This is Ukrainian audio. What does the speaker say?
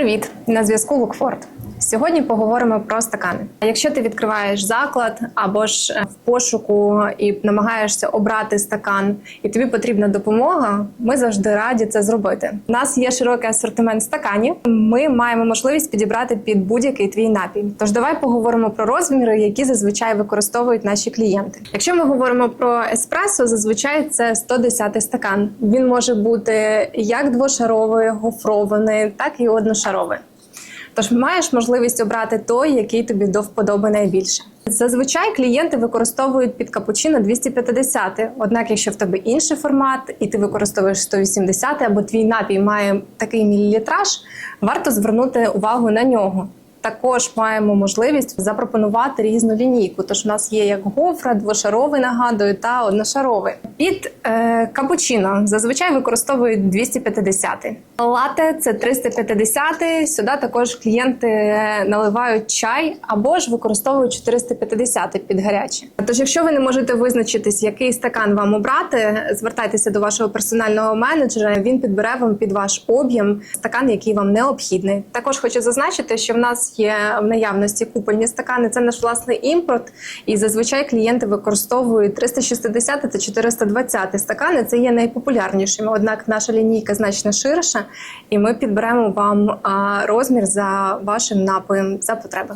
Привіт! На зв'язку Лукфорд. Сьогодні поговоримо про стакани. Якщо ти відкриваєш заклад або ж е, в пошуку і намагаєшся обрати стакан, і тобі потрібна допомога, ми завжди раді це зробити. У нас є широкий асортимент стаканів. Ми маємо можливість підібрати під будь-який твій напій. Тож давай поговоримо про розміри, які зазвичай використовують наші клієнти. Якщо ми говоримо про еспресо, зазвичай це 110 стакан. Він може бути як двошаровий, гофрований, так і одношаровий. Тож маєш можливість обрати той, який тобі до вподоби найбільше. Зазвичай клієнти використовують під капучино 250, Однак, якщо в тебе інший формат, і ти використовуєш 180, або твій напій має такий мілілітраж, варто звернути увагу на нього. Також маємо можливість запропонувати різну лінійку. Тож у нас є як гофра, двошаровий нагадую та одношаровий. Під е, капучино зазвичай використовують 250. Лате це 350. Сюди також клієнти наливають чай або ж використовують 450 під гаряче. Тож, якщо ви не можете визначитись, який стакан вам обрати, звертайтеся до вашого персонального менеджера. Він підбере вам під ваш об'єм стакан, який вам необхідний. Також хочу зазначити, що в нас є в наявності купольні стакани. Це наш власний імпорт, і зазвичай клієнти використовують 360 та 420 стакани. Це є найпопулярнішими. Однак наша лінійка значно ширша, і ми підберемо вам розмір за вашим напоєм за потреби.